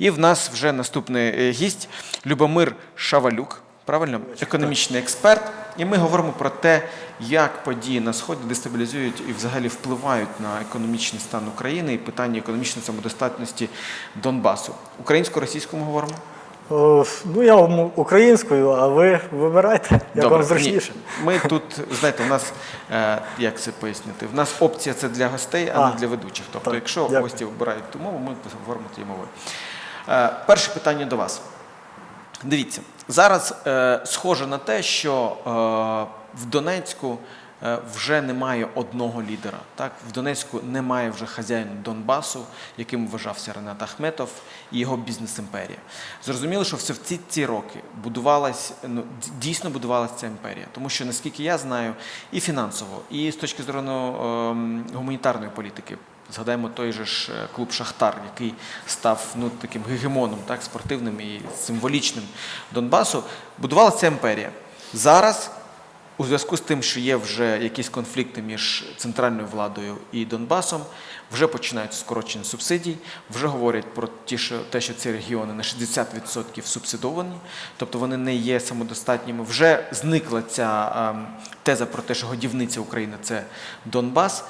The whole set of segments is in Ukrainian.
І в нас вже наступний е, гість Любомир Шавалюк, правильно, економічний експерт. І ми говоримо про те, як події на сході дестабілізують і взагалі впливають на економічний стан України і питання економічної самодостатності Донбасу. Українсько-російську ми говоримо? О, ну, я вам українською, а ви вибирайте, як вам Ні. Ми тут, знаєте, у нас е, як це пояснити? В нас опція це для гостей, а, А, не для ведучих. Тобто, так, якщо дякую. гості вибирають ту мову, ми говоримо тією мовою. Е, перше питання до вас. Дивіться, зараз е, схоже на те, що е, в Донецьку е, вже немає одного лідера. Так? В Донецьку немає вже хазяїна Донбасу, яким вважався Ренат Ахметов і його бізнес-імперія. Зрозуміло, що все в ці, ці роки будувалась, ну, дійсно будувалася ця імперія. Тому що, наскільки я знаю, і фінансово, і з точки зору ем, гуманітарної політики, Згадаємо той же ж е, клуб Шахтар, який став ну, таким гегемоном, так, спортивним і символічним Донбасу. Будувалася імперія. Зараз, у зв'язку з тим, що є вже якісь конфлікти між центральною владою і Донбасом, вже починають скорочення субсидій, вже говорять про те, що ці регіони на 60% субсидовані, тобто вони не є самодостатніми. Вже зникла ця ем, теза про те, що годівниця України це Донбас.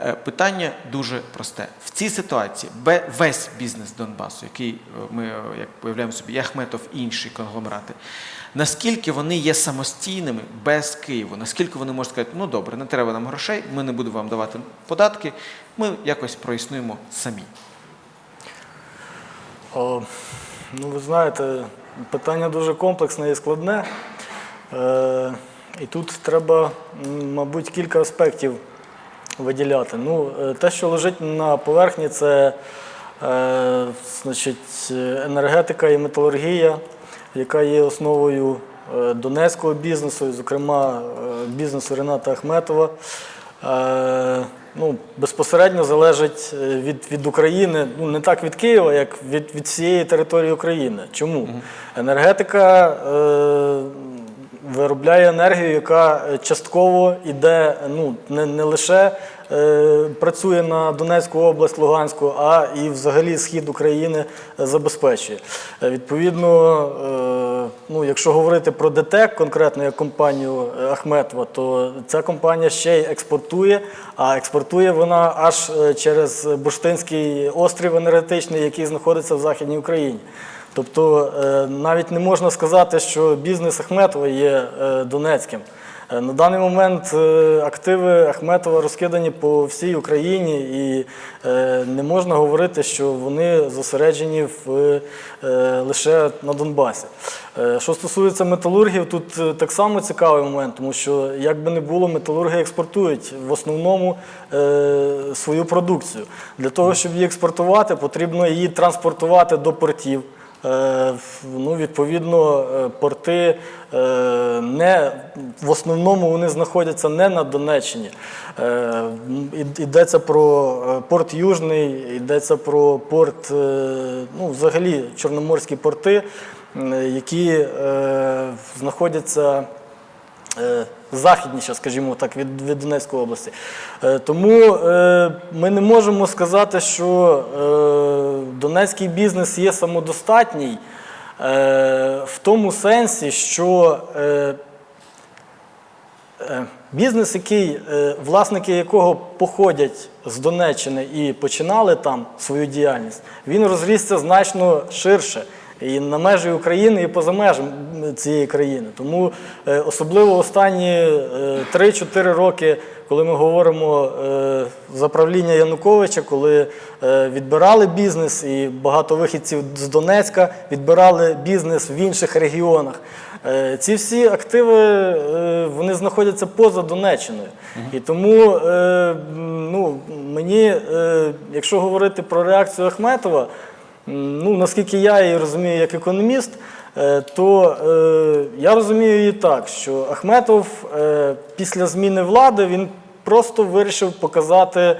Е, Питання дуже просте. В цій ситуації весь бізнес Донбасу, який е, ми, е, як уявляємо собі, і Ахметов і інші конгломерати, наскільки вони є самостійними без Києва, наскільки вони можуть сказати, ну добре, не треба нам грошей, ми не будемо вам давати податки, ми якось проіснуємо самі. О, ну, ви знаєте, питання дуже комплексне і складне. Е, і тут треба, мабуть, кілька аспектів виділяти. Ну, е, те, що лежить на поверхні, це е, значить, енергетика і металургія, яка є основою е, донецького бізнесу, зокрема, е, бізнесу Рената Ахметова. Е, ну, безпосередньо залежить від, від України, ну не так від Києва, як від, від всієї території України. Чому? Енергетика е, виробляє енергію, яка е, частково йде, ну, не, не лише е, працює на Донецьку область, Луганську, а і взагалі схід України е, забезпечує. Е, Відповідно, е, ну, якщо говорити про ДТЕК, конкретно як компанію Ахметова, то ця компанія ще й експортує, а експортує вона аж через Бурштинський острів енергетичний, який знаходиться в Західній Україні. Тобто е, навіть не можна сказати, що бізнес Ахметова є е, донецьким. Е, На даний момент активи Ахметова розкидані по всій Україні, і не можна говорити, що вони зосереджені в, лише на Донбасі. Що стосується металургів, тут так само цікавий момент, тому що як би не було, металурги експортують в основному свою продукцію. Для того, щоб її експортувати, потрібно її транспортувати до портів. Е, Ну, відповідно, е, порти е, не в основному вони знаходяться не на Донеччині. Йдеться про порт Южний, йдеться про порт, ну, взагалі чорноморські порти, які знаходяться західніше, скажімо так, від, від Донецької області. Е, Тому е, ми не можемо сказати, що е, донецький бізнес є самодостатній в тому сенсі, що Бізнес, який, власники якого походять з Донеччини і починали там свою діяльність, він розрісся значно ширше і на межі України, і поза межами цієї країни. Тому е, особливо останні е, 3-4 роки, коли ми говоримо е, за правління Януковича, коли е, відбирали бізнес, і багато вихідців з Донецька відбирали бізнес в інших регіонах. Е, Ці всі активи е, вони знаходяться поза Донеччиною. І тому е, ну, мені, е, якщо говорити про реакцію Ахметова, ну, наскільки я її розумію як економіст, е, то е, я розумію її так, що Ахметов е, після зміни влади він просто вирішив показати.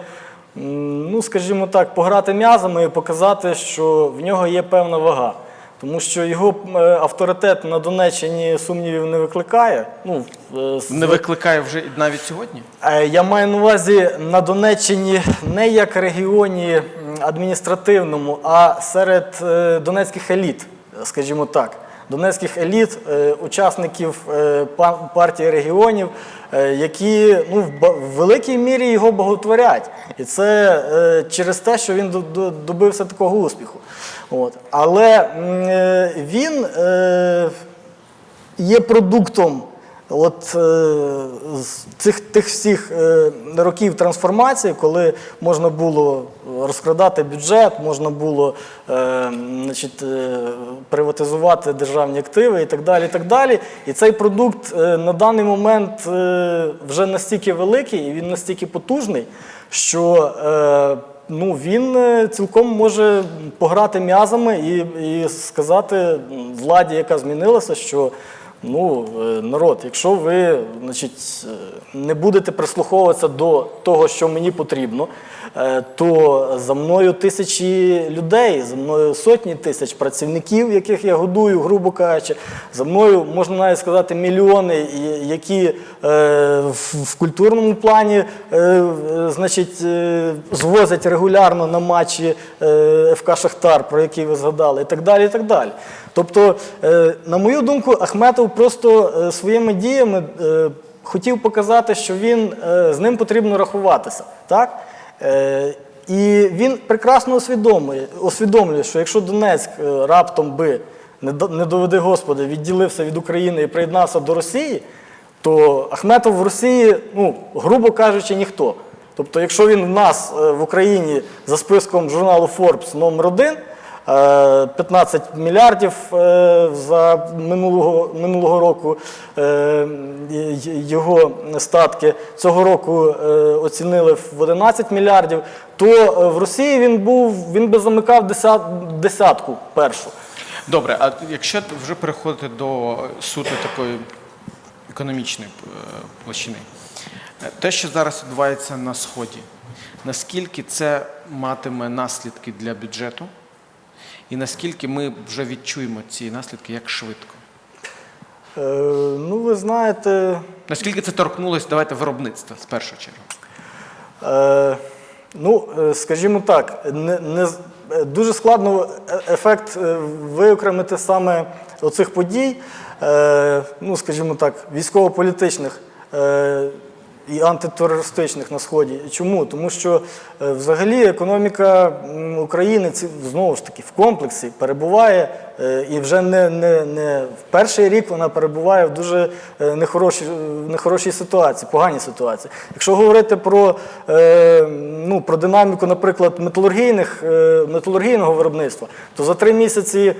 Ну, скажімо так, пограти м'язами і показати, що в нього є певна вага. Тому що його е, авторитет на Донеччині сумнівів не викликає. Ну, е, Не викликає вже навіть сьогодні? Я маю на увазі на Донеччині не як регіоні адміністративному, а серед е, донецьких еліт, скажімо так. Донецьких еліт, е, учасників е, партії регіонів, які ну, в великій мірі його боготворять. І це через те, що він до- до- добився такого успіху. От. Але він є продуктом от, е, з цих тих всіх е, років трансформації, коли можна було розкрадати бюджет, можна було е, значить, приватизувати державні активи і так далі. І, так далі. і цей продукт на даний момент вже настільки великий і він настільки потужний, що ну, він цілком може пограти м'язами і, і сказати владі, яка змінилася, що ну, е, народ, якщо ви значить, е, не будете прислуховуватися до того, що мені потрібно, то за мною тисячі людей, за мною сотні тисяч працівників, яких я годую, грубо кажучи, за мною можна навіть сказати мільйони, які е, в, культурному плані е, е, значить, е, звозять регулярно на матчі е, ФК Шахтар, про який ви згадали, і так далі. І так далі. Тобто, е, на мою думку, Ахметов просто е, своїми діями е, хотів показати, що він е, з ним потрібно рахуватися. Так? Е, І він прекрасно усвідомлює, усвідомлює, що якщо Донецьк е, раптом би, не доведи Господи, відділився від України і приєднався до Росії, то Ахметов в Росії, ну, грубо кажучи, ніхто. Тобто, якщо він в нас е, в Україні за списком журналу Forbes номер один, е, 15 мільярдів е, за минулого, минулого року. Е, його статки, цього року е, оцінили в 11 мільярдів, то е, в Росії він був, він би замикав десятку першу. Добре, а якщо вже переходити до суто такої економічної е, площини, Е, те, що зараз відбувається на Сході, наскільки це матиме наслідки для бюджету, і наскільки ми вже відчуємо ці наслідки як швидко? Е, ну, ви знаєте, Наскільки це торкнулося, давайте виробництва з першої черги? Е, ну, е, скажімо так, не, не, е, дуже складно е- ефект виокремити саме оцих подій, е, ну, скажімо так, військово-політичних. Е, і антитерористичних на сході. Чому? Тому що е, взагалі економіка України знову ж таки в комплексі перебуває е, і вже не, не, не в перший рік вона перебуває в дуже е, нехорошій, нехорошій ситуації, поганій ситуації. Якщо говорити про, ну, про динаміку, наприклад, металургійних, металургійного виробництва, то за три місяці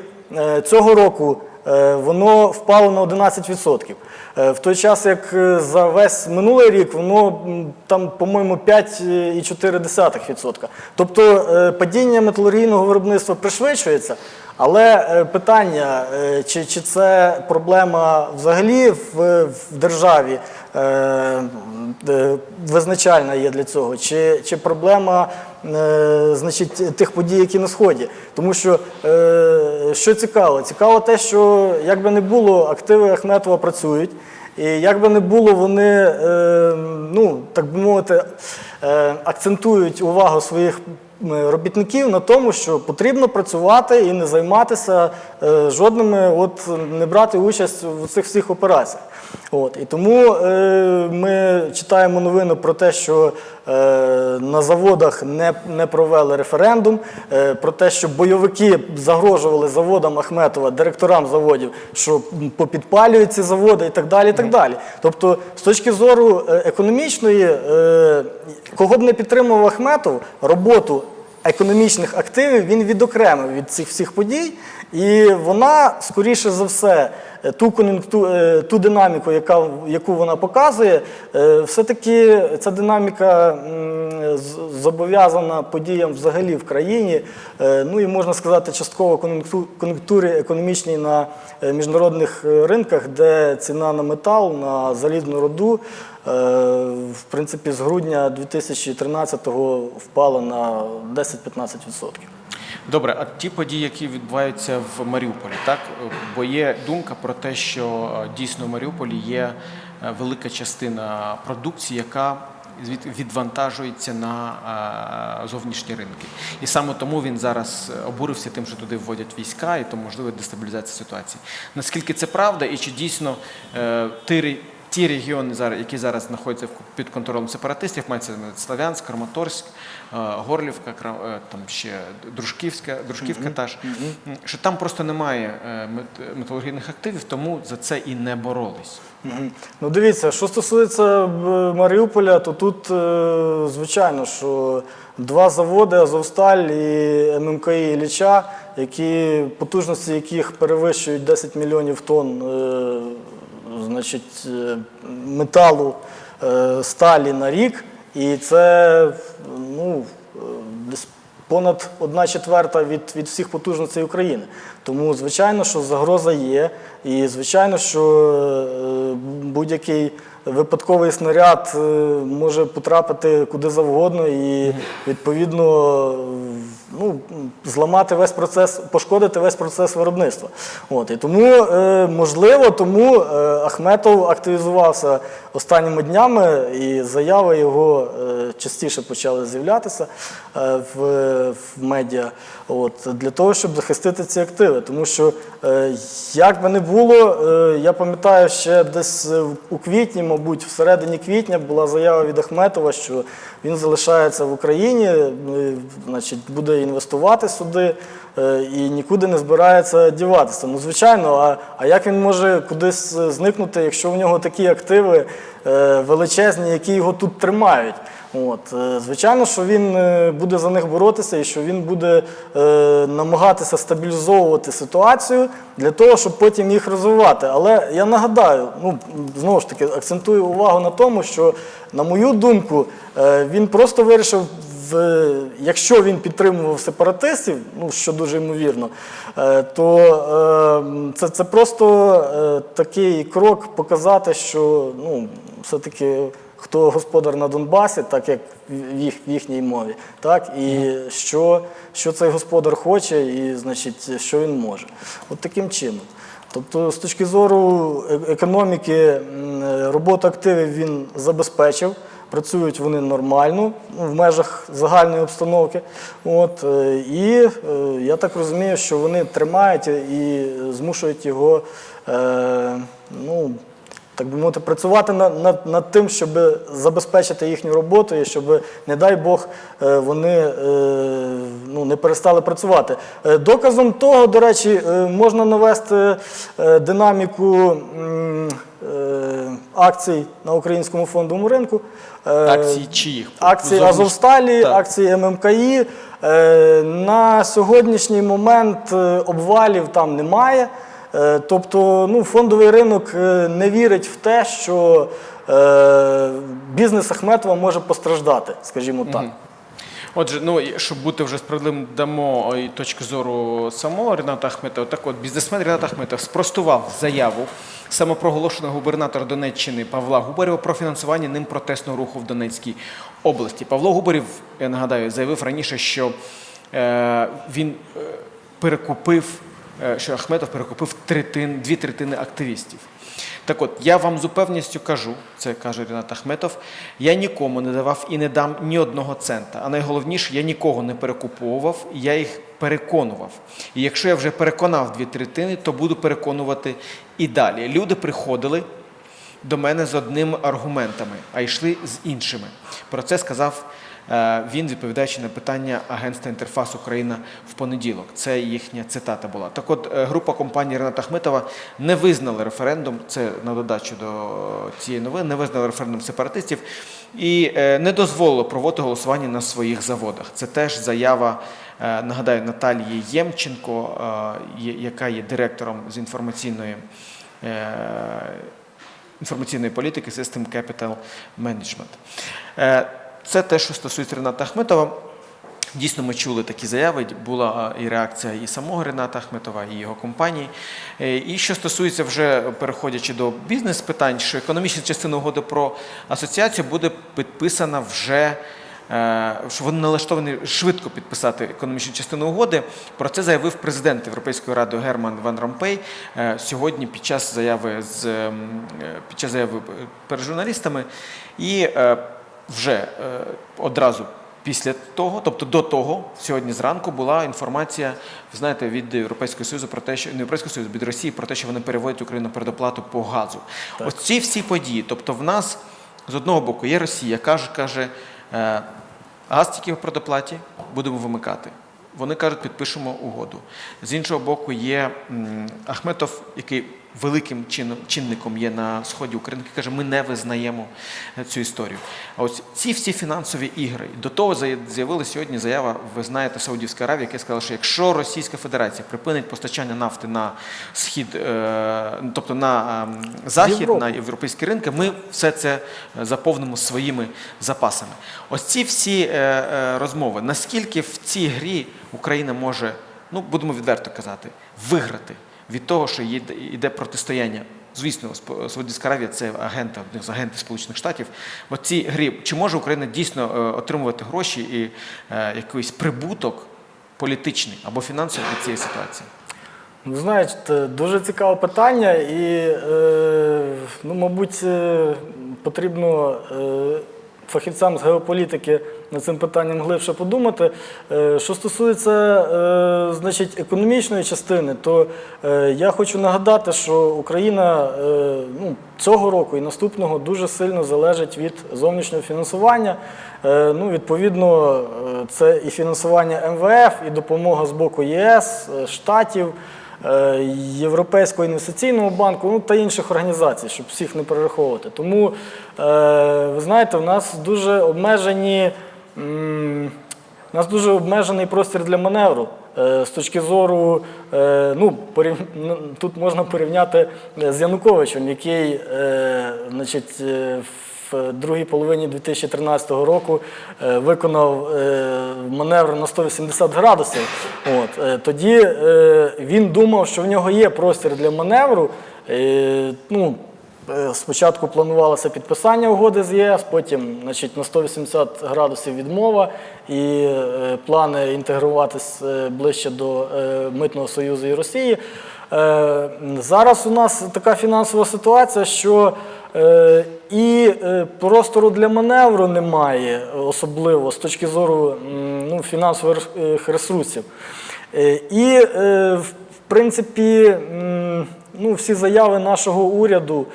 цього року е, воно впало на 11%. Е, В той час, як е, за весь минулий рік, воно там, по-моєму, 5,4%. Тобто е, падіння металургійного виробництва пришвидшується, але е, питання, е, чи, чи це проблема взагалі в, в державі е, е, визначальна є для цього, чи, чи проблема е, значить, тих подій, які на Сході. Тому що, е, що цікаво, цікаво те, що як би не було, активи Ахметова працюють. І як би не було, вони, е, ну, так би мовити, е, акцентують увагу своїх робітників на тому, що потрібно працювати і не займатися е, жодними, от не брати участь в цих всіх операціях. От. І тому е, ми читаємо новину про те, що е, на заводах не, не провели референдум, е, про те, що бойовики загрожували заводам Ахметова, директорам заводів, що попідпалюють ці заводи і так далі. І так далі. Тобто, з точки зору е, економічної, е, кого б не підтримував Ахметов, роботу економічних активів він відокремив від цих всіх подій, і вона, скоріше за все, ту кон'юнкту, е, ту динаміку, яка, яку вона показує, е, все-таки ця динаміка зобов'язана подіям взагалі в країні. е, Ну і можна сказати, частково кон'юнкту- кон'юнктурі економічній на е, міжнародних е, ринках, де ціна на метал, на залізну руду, е, в принципі, з грудня 2013-го впала на 10-15%. Добре, а ті події, які відбуваються в Маріуполі, так? Бо є думка про те, що е, дійсно в Маріуполі є е, велика частина продукції, яка відвантажується на е, зовнішні ринки. І саме тому він зараз обурився тим, що туди вводять війська, і то можливо дестабілізація ситуації. Наскільки це правда, і чи дійсно е, ті, регіони, які зараз знаходяться під контролем сепаратистів, мається Славянськ, Краматорськ, е, Горлівка, е, там ще Дружківська, Дружківка та ж, що там просто немає е, металургійних активів, тому за це і не боролись. Ну дивіться, що стосується Маріуполя, то тут, звичайно, що два заводи Азовсталь і ММКІ Ілліча, які, потужності яких перевищують 10 мільйонів тонн значить, е, металу е, сталі на рік. І це ну, е, десь понад одна четверта від, від всіх потужностей України. Тому, звичайно, що загроза є, і звичайно, що будь-який випадковий снаряд може потрапити куди завгодно і відповідно ну, зламати весь процес, пошкодити весь процес виробництва. От, і тому, е, можливо, тому е, Ахметов активізувався останніми днями, і заяви його е, частіше почали з'являтися е, в, в медіа от, для того, щоб захистити ці активи. Тому що, е, як би не було, е, я пам'ятаю, ще десь е, у квітні, мабуть, в середині квітня була заява від Ахметова, що він залишається в Україні, е, значить, буде інвестувати сюди е, і нікуди не збирається діватися. Ну, звичайно, а, а як він може кудись е, зникнути, якщо в нього такі активи е, величезні, які його тут тримають? От, е, звичайно, що він е, буде за них боротися і що він буде е, намагатися стабілізовувати ситуацію для того, щоб потім їх розвивати. Але я нагадаю, ну знову ж таки акцентую увагу на тому, що, на мою думку, він просто вирішив. В, якщо він підтримував сепаратистів, ну що дуже ймовірно, то е, це, це просто такий крок показати, що ну, все-таки хто господар на Донбасі, так як в, їх, в їхній мові, так, і що, що цей господар хоче, і значить, що він може. От таким чином. Тобто, з точки зору е- економіки, роботу активів він забезпечив. Працюють вони нормально в межах загальної обстановки. От, е, і е, я так розумію, що вони тримають і змушують його е, ну, так би мовити, працювати над, над, над тим, щоб забезпечити їхню роботу і щоб, не дай Бог, е, вони е, ну, не перестали працювати. Е, Доказом того, до речі, можна навести динаміку акцій на українському фондовому ринку. Акції чиїх? Акції Азовсталі, Так. акції ММКІ. На сьогоднішній момент обвалів там немає. Е, Тобто ну, фондовий ринок е, не вірить в те, що е, бізнес Ахметова може постраждати, скажімо так. Отже, ну щоб бути вже справедливим, дамо і точки зору самого Рената Ахметова. Так от, бізнесмен Ренат Ахметов спростував заяву самопроголошеного губернатора Донеччини Павла Губарєва про фінансування ним протестного руху в Донецькій області. Павло Губарєв, я нагадаю, заявив раніше, що е, він перекупив, що Ахметов перекупив третин, дві третини активістів. Так от, я вам з упевненістю кажу, це каже Рінат Ахметов, я нікому не давав і не дам ні одного цента. А найголовніше, я нікого не перекуповував, я їх переконував. І якщо я вже переконав дві третини, то буду переконувати і далі. Люди приходили до мене з одними аргументами, а йшли з іншими. Про це сказав е, він, відповідаючи на питання агентства Інтерфас Україна в понеділок. Це їхня цитата була. Так от, е, група компанії Рената Ахметова не визнала референдум, це на додачу до цієї новини, не визнала референдум сепаратистів і е, не дозволило проводити голосування на своїх заводах. Це теж заява. е, Нагадаю, Наталії Ємченко, е, яка є директором з інформаційної е, інформаційної політики System Capital Management. Це те, що стосується Рената Ахметова. Дійсно, ми чули такі заяви. Була і реакція і самого Рената Ахметова, і його компанії. Е, І що стосується вже переходячи до бізнес-питань, що економічна частина угоди про асоціацію буде підписана вже. е, Що вони налаштовані швидко підписати економічну частину угоди. Про це заявив президент Європейської ради Герман Ван Ромпей е, сьогодні під час заяви з ем, під час заяви перед журналістами. І вже е, одразу після того, тобто до того, сьогодні зранку була інформація, ви знаєте, від Європейського Союзу про те, що не Європейського Союзу, від Росії про те, що вони переводять Україну передоплату по газу. Ось ці всі події. Тобто, в нас з одного боку є Росія, каже, каже, е, газ тільки в предоплаті будемо вимикати. Вони кажуть, підпишемо угоду. З іншого боку, є Ахметов, який великим чинником є на сході України, який каже, ми не визнаємо е, цю історію. А ось ці всі фінансові ігри. До того з'явилася сьогодні заява, ви знаєте, Саудівська Аравія, яка сказала, що якщо Російська Федерація припинить постачання нафти на схід, е, тобто на ем, захід, Європу. на європейські ринки, ми все це е, заповнимо своїми запасами. Ось ці всі розмови, наскільки в цій грі Україна може, ну будемо відверто казати, виграти від того, що йде протистояння. Звісно, Саудівська Аравія це агенти, одних з агентів Сполучених Штатів. В цій грі чи може Україна дійсно е, отримувати гроші і е, якийсь прибуток політичний або фінансовий від цієї ситуації? Ви знаєте, дуже цікаве питання, і, е, ну, мабуть, потрібно фахівцям з геополітики над цим питанням глибше подумати. Е, що стосується е, значить, економічної частини, то е, я хочу нагадати, що Україна ну, цього року і наступного дуже сильно залежить від зовнішнього фінансування. Ну, відповідно, це і фінансування МВФ, і допомога з боку ЄС, Штатів. Європейського інвестиційного банку ну, та інших організацій, щоб всіх не перераховувати. Тому, ви знаєте, в нас дуже обмежені. У нас дуже обмежений простір для маневру. Е, З точки зору, е, ну, тут можна порівняти е, з Януковичем, який значить, в другій половині 2013 року виконав маневр на 180 градусів. От, тоді він думав, що в нього є простір для маневру. Ну, Спочатку планувалося підписання угоди з ЄС, потім значить, на 180 градусів відмова і е, плани інтегруватись е, ближче до е, Митного Союзу і Росії. Е, Зараз у нас така фінансова ситуація, що е, і е, простору для маневру немає, особливо з точки зору ну, фінансових е, ресурсів. Е, І, е, в принципі, ну, всі заяви нашого уряду,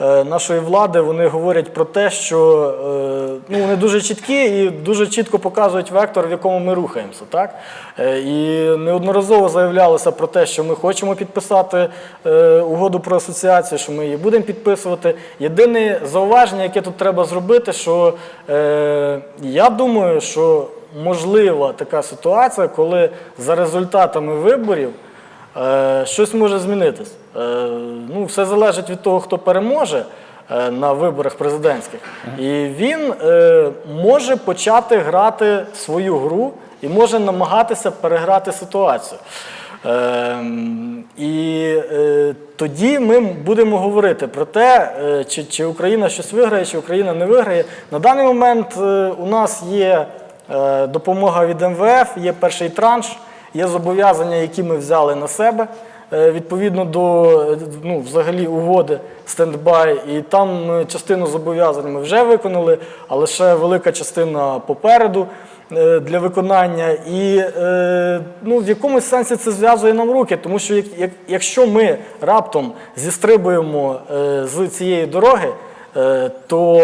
е, нашої влади, вони говорять про те, що е, ну, вони дуже чіткі і дуже чітко показують вектор, в якому ми рухаємося. Так? Е, І неодноразово заявлялося про те, що ми хочемо підписати угоду про асоціацію, що ми її будемо підписувати. Єдине зауваження, яке тут треба зробити, що я думаю, що можлива така ситуація, коли за результатами виборів щось може змінитись. Е, ну, все залежить від того, хто переможе е, на виборах президентських. І він е, може почати грати свою гру і може намагатися переграти ситуацію. І е, тоді ми будемо говорити про те, е, чи, чи Україна щось виграє, чи Україна не виграє. На даний момент е, у нас є е, допомога від МВФ, є перший транш, є зобов'язання, які ми взяли на себе. е, Відповідно до ну, взагалі угоди стендбай, і там е, частину зобов'язань ми вже виконали, а лише велика частина попереду е, для виконання. І е, ну, в якомусь сенсі це зв'язує нам руки, тому що як, як, якщо ми раптом зістрибуємо з цієї дороги, то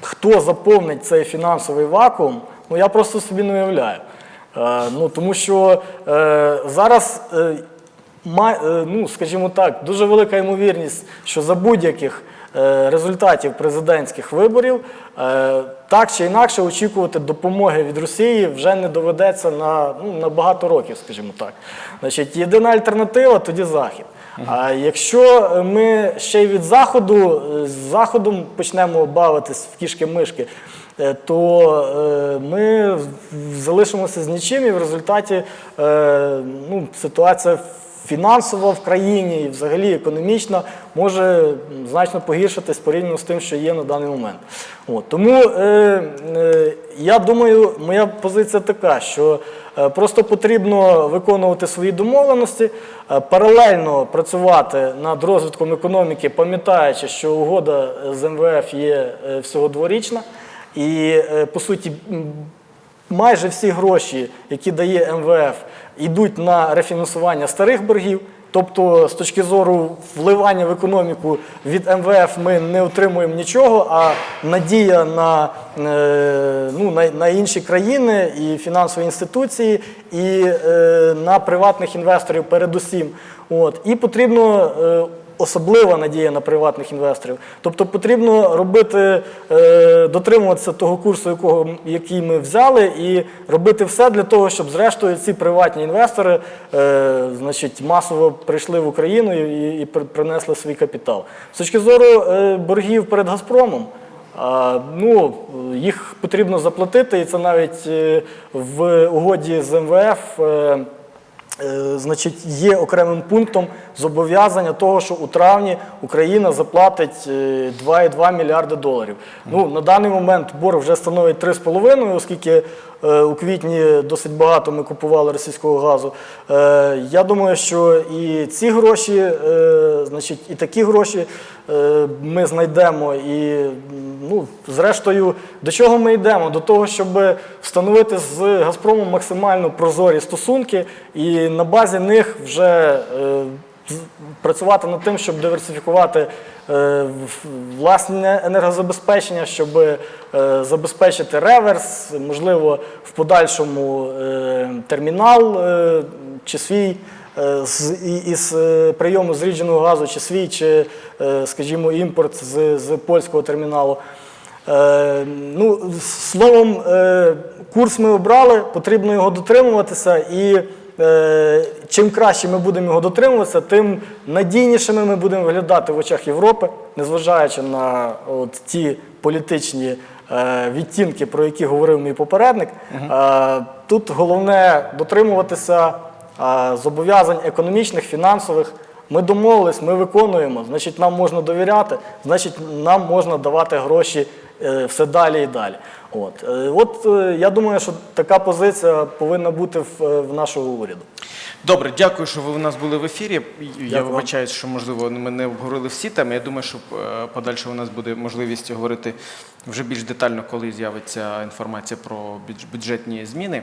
хто заповнить цей фінансовий вакуум, ну я просто собі не уявляю. Е, ну, тому що е, зараз, е, ну, скажімо так, дуже велика ймовірність, що за будь-яких результатів президентських виборів так чи інакше очікувати допомоги від Росії вже не доведеться на, ну, на багато років, скажімо так. Значить, єдина альтернатива тоді Захід. А якщо ми ще й від заходу з заходом почнемо бавитись в кішки-мишки, то е, ми залишимося з нічим, і в результаті е, ну, ситуація фінансово в країні і взагалі економічно може значно погіршитись порівняно з тим, що є на даний момент. От. Тому е, е, я думаю, моя позиція така, що е, просто потрібно виконувати свої домовленості, е, паралельно працювати над розвитком економіки, пам'ятаючи, що угода з МВФ є е, всього дворічна. І е, по суті, майже всі гроші, які дає МВФ, йдуть на рефінансування старих боргів. Тобто, з точки зору вливання в економіку від МВФ ми не отримуємо нічого, а надія на, е, ну, на, на інші країни і фінансові інституції, і е, на приватних інвесторів передусім. От. І потрібно особлива надія на приватних інвесторів. Тобто потрібно робити, е, дотримуватися того курсу, якого, який ми взяли, і робити все для того, щоб зрештою ці приватні інвестори е, значить, масово прийшли в Україну і, і при- принесли свій капітал. З точки зору е, боргів перед Газпромом. Ну, їх потрібно заплатити, і це навіть в угоді з МВФ Значить, є окремим пунктом зобов'язання того, що у травні Україна заплатить е, 2,2 мільярди доларів. Ну, на даний момент борг вже становить 3,5, оскільки е, у квітні досить багато ми купували російського газу. Е, Я думаю, що і ці гроші, е, значить, і такі гроші е, ми знайдемо. І, ну, зрештою, до чого ми йдемо? До того, щоб встановити з Газпромом максимально прозорі стосунки і на базі них вже е, працювати над тим, щоб диверсифікувати е, власне енергозабезпечення, щоб е, забезпечити реверс, можливо, в подальшому е, термінал чи свій. З, із прийому зрідженого газу, чи свій, чи, скажімо, імпорт з, з польського терміналу. Ну, словом, курс ми обрали, потрібно його дотримуватися, і чим краще ми будемо його дотримуватися, тим надійнішими ми будемо виглядати в очах Європи, незважаючи на от, ті політичні е, відтінки, про які говорив мій попередник. Е, тут головне дотримуватися е, зобов'язань економічних, фінансових. Ми домовились, ми виконуємо, значить, нам можна довіряти, значить, нам можна давати гроші е, все далі і далі. От, Е, от е, я думаю, що така позиція повинна бути в, е, в нашого уряду. Добре, дякую, що ви у нас були в ефірі. Я Дякую. вибачаюсь, що можливо ми не обговорили всі теми. Я думаю, що подальше у нас буде можливість говорити вже більш детально, коли з'явиться інформація про бюдж- бюджетні зміни.